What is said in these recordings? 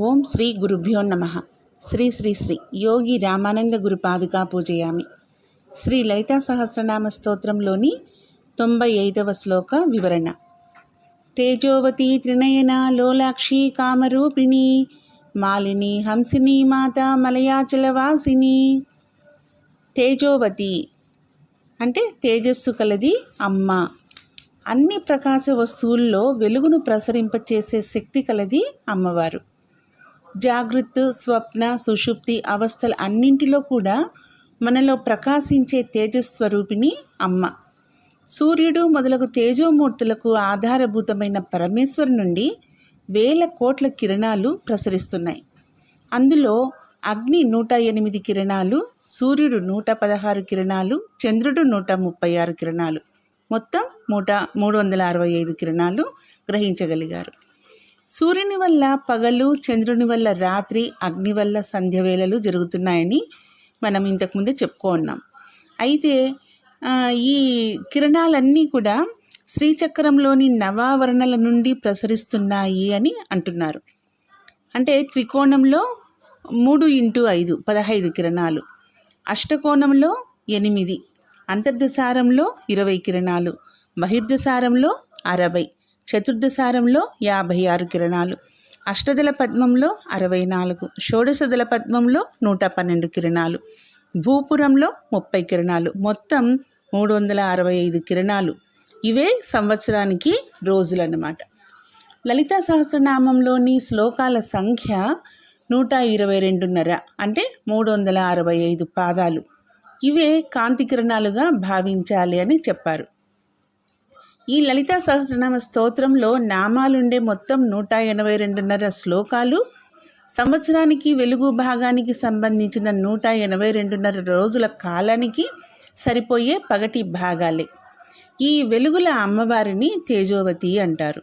ఓం శ్రీ గురుభ్యో నమ. శ్రీ శ్రీ శ్రీ యోగి రామానంద గురు పాదుకా పూజయామి. శ్రీ లలితా సహస్రనామ స్తోత్రంలోని తొంభై ఐదవ శ్లోక వివరణ. తేజోవతి త్రినయన లోలాక్షి కామరూపిణి మాలిని హంసిని మాత మలయాచలవాసిని తేజోవతి అంటే తేజస్సు కలది అమ్మ. అన్ని ప్రకాశ వస్తువుల్లో వెలుగును ప్రసరింపచేసే శక్తి కలది అమ్మవారు. జాగృత్ స్వప్న సుషుప్తి అవస్థలు అన్నింటిలో కూడా మనలో ప్రకాశించే తేజస్వరూపిణి అమ్మ. సూర్యుడు మొదలగు తేజోమూర్తులకు ఆధారభూతమైన పరమేశ్వరు నుండి వేల కోట్ల కిరణాలు ప్రసరిస్తున్నాయి. అందులో అగ్ని నూట ఎనిమిది కిరణాలు సూర్యుడు నూట పదహారు కిరణాలు చంద్రుడు నూట ముప్పై ఆరు కిరణాలు. మొత్తం నూట మూడు వందల అరవై ఐదు కిరణాలు గ్రహించగలిగారు. సూర్యుని వల్ల పగలు చంద్రుని వల్ల రాత్రి అగ్ని వల్ల సంధ్య వేళలు జరుగుతున్నాయని మనం ఇంతకుముందే చెప్పుకున్నాం అయితే ఈ కిరణాలన్నీ కూడా శ్రీచక్రంలోని నవావరణల నుండి ప్రసరిస్తున్నాయి అని అంటున్నారు. అంటే త్రికోణంలో మూడు ఇంటూ ఐదు పదహైదు కిరణాలు. అష్టకోణంలో ఎనిమిది అంతర్దసారంలో ఇరవై కిరణాలు బహిర్దసారంలో అరవై చతుర్దశారంలో యాభై ఆరు కిరణాలు. అష్టదల పద్మంలో అరవై నాలుగు. షోడశదల పద్మంలో నూట పన్నెండు కిరణాలు. భూపురంలో ముప్పై కిరణాలు. మొత్తం మూడు వందల అరవై ఐదు కిరణాలు. ఇవే సంవత్సరానికి రోజులన్నమాట. లలితా సహస్రనామంలోని శ్లోకాల సంఖ్య నూట ఇరవై రెండున్నర. అంటే మూడు వందల అరవై ఐదు పాదాలు. ఇవే కాంతి కిరణాలుగా భావించాలి అని చెప్పారు. ఈ లలితా సహస్రనామ స్తోత్రంలో నామాలుండే మొత్తం నూట ఎనభై రెండున్నర శ్లోకాలు సంవత్సరానికి వెలుగు భాగానికి సంబంధించిన నూట ఎనభై రెండున్నర రోజుల కాలానికి సరిపోయే పగటి భాగాలే. ఈ వెలుగుల అమ్మవారిని తేజోవతి అంటారు.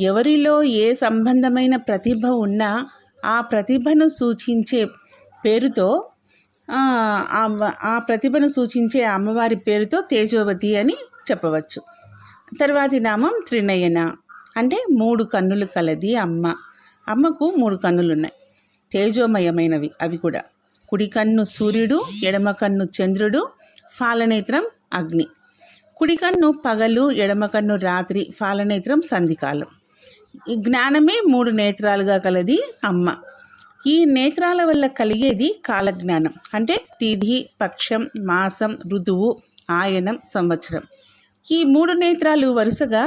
ఎవరిలో ఏ సంబంధమైన ప్రతిభ ఉన్నా ఆ ప్రతిభను సూచించే పేరుతో ఆ, ఆ ప్రతిభను సూచించే అమ్మవారి పేరుతో తేజోవతి అని చెప్పవచ్చు. తర్వాతి నామం త్రినయన. అంటే మూడు కన్నులు కలది అమ్మ. అమ్మకు మూడు కన్నులు ఉన్నాయి తేజోమయమైనవి అవి కూడా. కుడి కన్ను సూర్యుడు ఎడమ కన్ను చంద్రుడు ఫాలనేత్రం అగ్ని. కుడి కన్ను పగలు ఎడమ కన్ను రాత్రి ఫాలనేత్రం సంధికాలం. ఈ జ్ఞానమే మూడు నేత్రాలుగా కలది అమ్మ. ఈ నేత్రాల వల్ల కలిగేది కాలజ్ఞానం. అంటే తిథి పక్షం మాసం ఋతువు ఆయనం సంవత్సరం. ఈ మూడు నేత్రాలు వరుసగా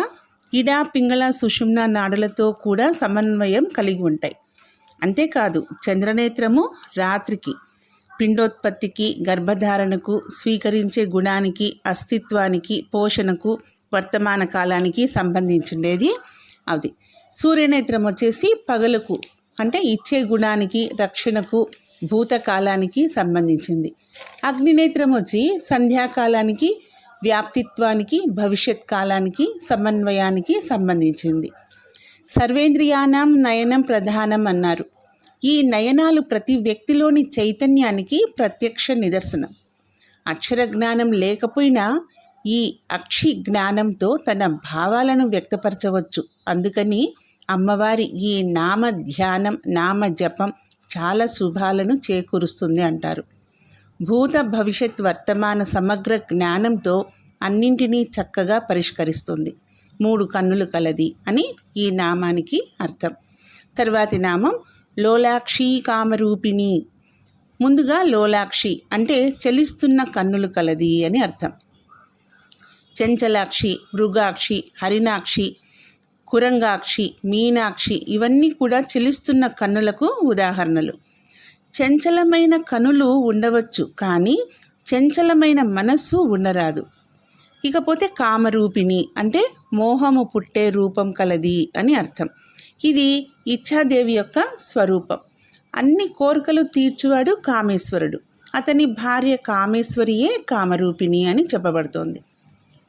ఇడ పింగళ సుషుమ్న నాడులతో కూడా సమన్వయం కలిగి ఉంటాయి. అంతేకాదు చంద్రనేత్రము రాత్రికి పిండోత్పత్తికి గర్భధారణకు స్వీకరించే గుణానికి అస్తిత్వానికి పోషణకు వర్తమాన కాలానికి సంబంధించిండేది అది సూర్యనేత్రం వచ్చేసి పగలకు అంటే ఇచ్చే గుణానికి రక్షణకు భూతకాలానికి సంబంధించింది. అగ్నినేత్రం వచ్చి సంధ్యాకాలానికి వ్యాప్తిత్వానికి భవిష్యత్ కాలానికి సమన్వయానికి సంబంధించింది. సర్వేంద్రియానం నయనం ప్రధానం అన్నారు. ఈ నయనాలు ప్రతి వ్యక్తిలోని చైతన్యానికి ప్రత్యక్ష నిదర్శనం. అక్షర జ్ఞానం లేకపోయినా ఈ అక్షి జ్ఞానంతో తన భావాలను వ్యక్తపరచవచ్చు. అందుకని అమ్మవారి ఈ నామ ధ్యానం నామ జపం చాలా శుభాలను చేకూరుస్తుంది అంటారు. భూత భవిష్యత్ వర్తమాన సమగ్ర జ్ఞానంతో అన్నింటినీ చక్కగా పరిష్కరిస్తుంది. మూడు కన్నులు కలది అని ఈ నామానికి అర్థం. తర్వాతి నామం లోలాక్షి కామరూపిణి. ముందుగా లోలాక్షి అంటే చలిస్తున్న కన్నులు కలది అని అర్థం. చెంచలాక్షి మృగాక్షి హరినాక్షి కురంగాక్షి మీనాక్షి ఇవన్నీ కూడా చెలిస్తున్న కన్నులకు ఉదాహరణలు. చంచలమైన కనులు ఉండవచ్చు కానీ చంచలమైన మనస్సు ఉండరాదు. ఇకపోతే కామరూపిణి అంటే మోహము పుట్టే రూపం కలది అని అర్థం. ఇది ఇచ్ఛాదేవి యొక్క స్వరూపం. అన్ని కోరికలు తీర్చువాడు కామేశ్వరుడు. అతని భార్య కామేశ్వరియే కామరూపిణి అని చెప్పబడుతోంది.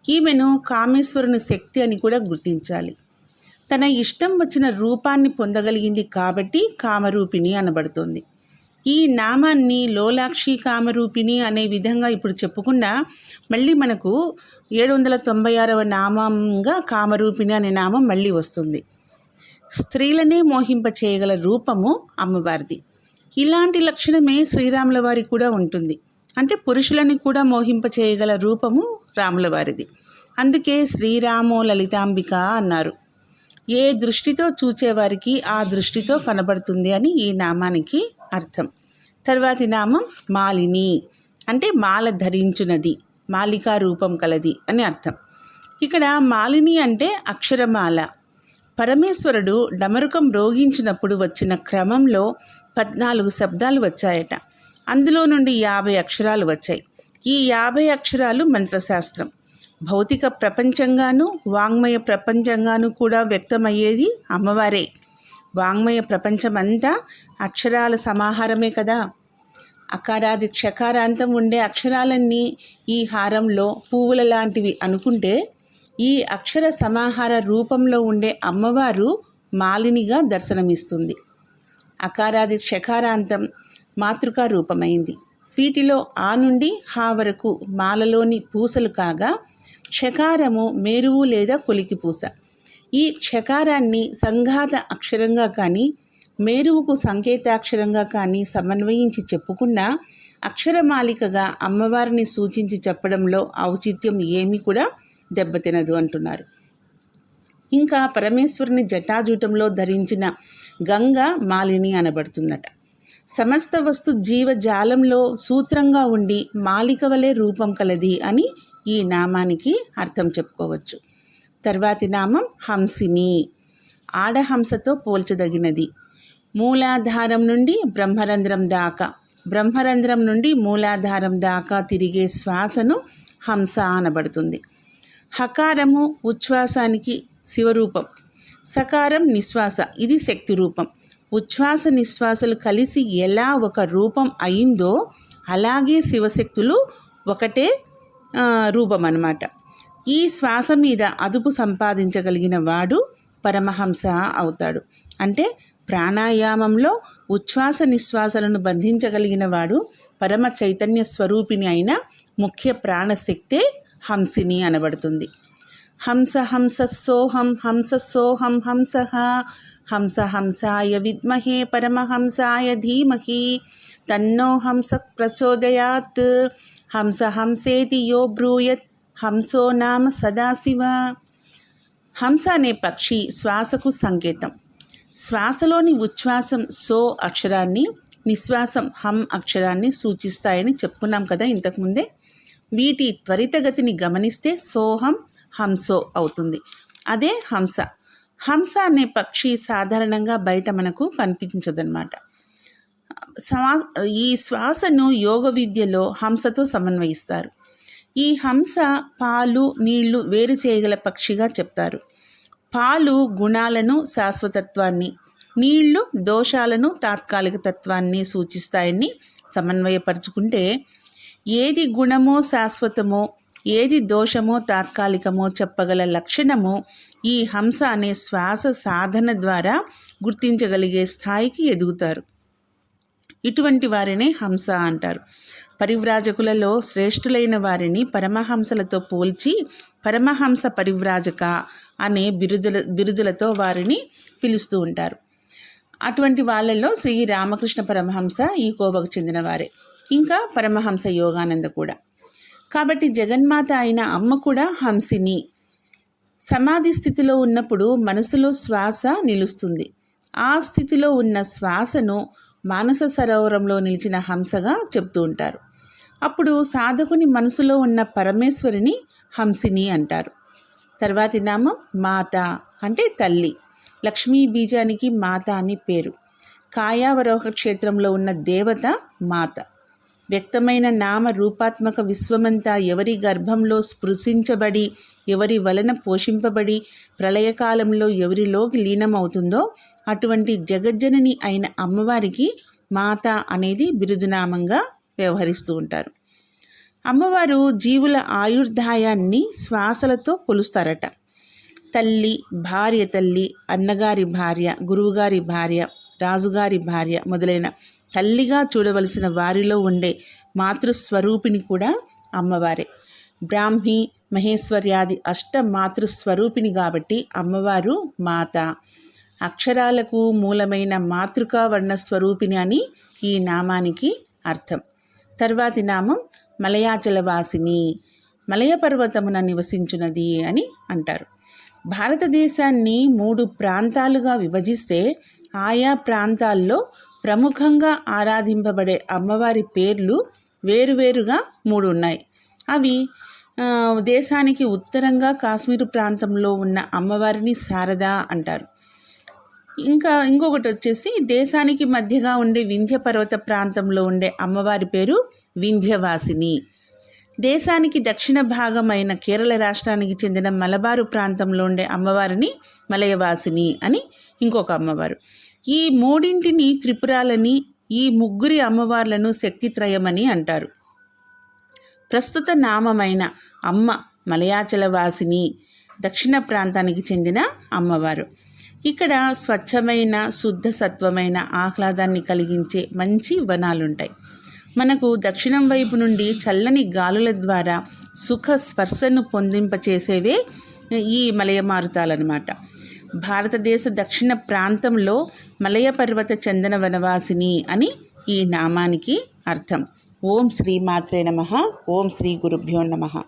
ఈమెను కామేశ్వరుని శక్తి అని కూడా గుర్తించాలి. తన ఇష్టం వచ్చిన రూపాన్ని పొందగలిగింది కాబట్టి కామరూపిణి అనబడుతుంది. ఈ నామాన్ని లోలాక్షి కామరూపిణి అనే విధంగా ఇప్పుడు చెప్పుకుండా మళ్ళీ మనకు ఏడు వందల తొంభై ఆరవ నామంగా కామరూపిణి అనే నామం మళ్ళీ వస్తుంది. స్త్రీలనే మోహింప చేయగల రూపము అమ్మవారిది. ఇలాంటి లక్షణమే శ్రీరాముల వారికి కూడా ఉంటుంది. అంటే పురుషులని కూడా మోహింప చేయగల రూపము రాముల వారిది అందుకే శ్రీరామో లలితాంబిక అన్నారు. ఏ దృష్టితో చూచేవారికి ఆ దృష్టితో కనబడుతుంది అని ఈ నామానికి అర్థం. తర్వాతి నామం మాలిని. అంటే మాల ధరించునది మాలికా రూపం కలది అని అర్థం. ఇక్కడ మాలిని అంటే అక్షరమాల. పరమేశ్వరుడు డమరుకం రోగించినప్పుడు వచ్చిన క్రమంలో పద్నాలుగు శబ్దాలు వచ్చాయట. అందులో నుండి యాభై అక్షరాలు వచ్చాయి. ఈ యాభై అక్షరాలు మంత్రశాస్త్రం. భౌతిక ప్రపంచంగాను వాంగ్మయ ప్రపంచంగాను కూడా వ్యక్తమయ్యేది అమ్మవారే. వాంగ్మయ ప్రపంచమంతా అక్షరాల సమాహారమే కదా. అకారాది క్షకారాంతం ఉండే అక్షరాలన్నీ ఈ హారంలో పువ్వుల లాంటివి అనుకుంటే ఈ అక్షర సమాహార రూపంలో ఉండే అమ్మవారు మాలినిగా దర్శనమిస్తుంది. అకారాది క్షకారాంతం మాతృకా రూపమైంది. వీటిలో ఆ నుండి హా వరకు మాలలోని పూసలు కాగా క్షకారము మేరువు లేదా కొలికి పూస. ఈ క్షకారాన్ని సంఘాత అక్షరంగా కానీ మేరువుకు సంకేతాక్షరంగా కానీ సమన్వయించి చెప్పుకున్నా అక్షరమాలికగా అమ్మవారిని సూచించి చెప్పడంలో ఔచిత్యం ఏమీ కూడా దెబ్బతినదు అంటున్నారు. ఇంకా పరమేశ్వరుని జటాజూటంలో ధరించిన గంగ మాలిని అనబడుతుందట. సమస్త వస్తు జీవజాలంలో సూత్రంగా ఉండి మాలిక వలె రూపం కలది అని ఈ నామానికి అర్థం చెప్పుకోవచ్చు. తర్వాతి నామం హంసిని. ఆడహంసతో పోల్చదగినది. మూలాధారం నుండి బ్రహ్మరంధ్రం దాకా. బ్రహ్మరంధ్రం నుండి మూలాధారం దాకా తిరిగే శ్వాసను హంస అనబడుతుంది. హకారము ఉచ్ఛ్వాసానికి శివరూపం. సకారం నిశ్వాస. ఇది శక్తి రూపం. ఉచ్ఛ్వాస నిశ్వాసలు కలిసి ఎలా ఒక రూపం అయిందో అలాగే శివశక్తులు ఒకటే రూపం అన్నమాట ఈ శ్వాస మీద అదుపు సంపాదించగలిగిన వాడు పరమహంస అవుతాడు. అంటే ప్రాణాయామంలో ఉచ్ఛ్వాస నిశ్వాసలను బంధించగలిగిన వాడు పరమ చైతన్య స్వరూపిణి అయిన ముఖ్య ప్రాణశక్తే హంసిని అనబడుతుంది. హంస హంస సోహం హంస సోహం హంస హంస హంసాయ విద్మహే పరమహంసాయ ధీమహి తన్నో హంస ప్రచోదయాత్ హంస హంసేతి యో బ్రూయత్ హంసో నామ సదాశివ. హంస అనే పక్షి శ్వాసకు సంకేతం. శ్వాసలోని ఉచ్ఛ్వాసం సో అక్షరాన్ని నిశ్వాసం హం అక్షరాన్ని సూచిస్తాయని చెప్పుకున్నాం కదా ఇంతకుముందే. వీటి త్వరితగతిని గమనిస్తే సోహం హంసో అవుతుంది. అదే హంస. హంస అనే పక్షి సాధారణంగా బయట మనకు కనిపించదన్నమాట. శ్వాస ఈ శ్వాసను యోగ విద్యలో హంసతో సమన్వయిస్తారు. ఈ హంస పాలు నీళ్ళు వేరు చేయగల పక్షిగా చెప్తారు. పాలు గుణాలను శాశ్వతత్వాన్ని నీళ్ళు దోషాలను తాత్కాలిక తత్వాన్ని సూచిస్తాయని సమన్వయపరుచుకుంటే ఏది గుణమో శాశ్వతమో ఏది దోషమో తాత్కాలికమో చెప్పగల లక్షణము ఈ హంస అనే శ్వాస సాధన ద్వారా గుర్తించగలిగే స్థాయికి ఎదుగుతారు. ఇటువంటి వారినే హంస అంటారు. పరివ్రాజకులలో శ్రేష్ఠులైన వారిని పరమహంసలతో పోల్చి పరమహంస పరివ్రాజక అనే బిరుదుల బిరుదులతో వారిని పిలుస్తూ ఉంటారు. అటువంటి వాళ్ళల్లో శ్రీ రామకృష్ణ పరమహంస ఈ కోవకు చెందినవారే. ఇంకా పరమహంస యోగానంద కూడా. కాబట్టి జగన్మాత అయిన అమ్మ కూడా హంసిని. సమాధి స్థితిలో ఉన్నప్పుడు మనసులో శ్వాస నిలుస్తుంది. ఆ స్థితిలో ఉన్న శ్వాసను మానస సరోవరంలో నిలిచిన హంసగా చెప్తూ ఉంటారు. అప్పుడు సాధకుని మనసులో ఉన్న పరమేశ్వరిని హంసిని అంటారు. తర్వాతి నామం మాత అంటే తల్లి. లక్ష్మీ బీజానికి మాత అని పేరు. కాయావరోహ క్షేత్రంలో ఉన్న దేవత మాత. వ్యక్తమైన నామ రూపాత్మక విశ్వమంతా ఎవరి గర్భంలో స్పృశించబడి ఎవరి వలన పోషింపబడి ప్రళయకాలంలో ఎవరిలోకి లీనమవుతుందో అటువంటి జగజ్జనని అయిన అమ్మవారికి మాత అనేది బిరుదునామంగా వ్యవహరిస్తూ ఉంటారు. అమ్మవారు జీవుల ఆయుర్దాయాన్ని శ్వాసలతో కొలుస్తారట. తల్లి భార్య తల్లి అన్నగారి భార్య గురువుగారి భార్య రాజుగారి భార్య మొదలైన తల్లిగా చూడవలసిన వారిలో ఉండే మాతృస్వరూపిణి కూడా అమ్మవారే. బ్రాహ్మి మహేశ్వర్యాది అష్ట మాతృస్వరూపిణి కాబట్టి అమ్మవారు మాత. అక్షరాలకు మూలమైన మాతృకా వర్ణ స్వరూపిణి అని ఈ నామానికి అర్థం. తర్వాతి నామం మలయాచలవాసిని. మలయ పర్వతమున నివసించున్నది అని అంటారు. భారతదేశాన్ని మూడు ప్రాంతాలుగా విభజిస్తే ఆయా ప్రాంతాల్లో ప్రముఖంగా ఆరాధింపబడే అమ్మవారి పేర్లు వేరువేరుగా మూడు ఉన్నాయి అవి దేశానికి ఉత్తరంగా కాశ్మీరు ప్రాంతంలో ఉన్న అమ్మవారిని శారద అంటారు. ఇంకా ఇంకొకటి వచ్చేసి దేశానికి మధ్యగా ఉండే వింధ్య పర్వత ప్రాంతంలో ఉండే అమ్మవారి పేరు వింధ్యవాసిని. దేశానికి దక్షిణ భాగమైన కేరళ రాష్ట్రానికి చెందిన మలబారు ప్రాంతంలో ఉండే అమ్మవారిని మలయవాసిని అని ఇంకొక అమ్మవారు. ఈ మూడింటిని త్రిపురాలని ఈ ముగ్గురి అమ్మవార్లను శక్తిత్రయమని అంటారు. ప్రస్తుత నామమైన అమ్మ మలయాచలవాసిని దక్షిణ ప్రాంతానికి చెందిన అమ్మవారు. ఇక్కడ స్వచ్ఛమైన శుద్ధ సత్వమైన ఆహ్లాదాన్ని కలిగించే మంచి వనాలుంటాయి. మనకు దక్షిణం వైపు నుండి చల్లని గాలుల ద్వారా సుఖ స్పర్శను పొందింపచేసేవే ఈ మలయమారుతాలన్నమాట. భారతదేశ దక్షిణ ప్రాంతంలో మలయ పర్వత చందన వనవాసిని అని ఈ నామానికి అర్థం. ఓం శ్రీ మాత్రే నమ. ఓం శ్రీ గురుభ్యో నమ.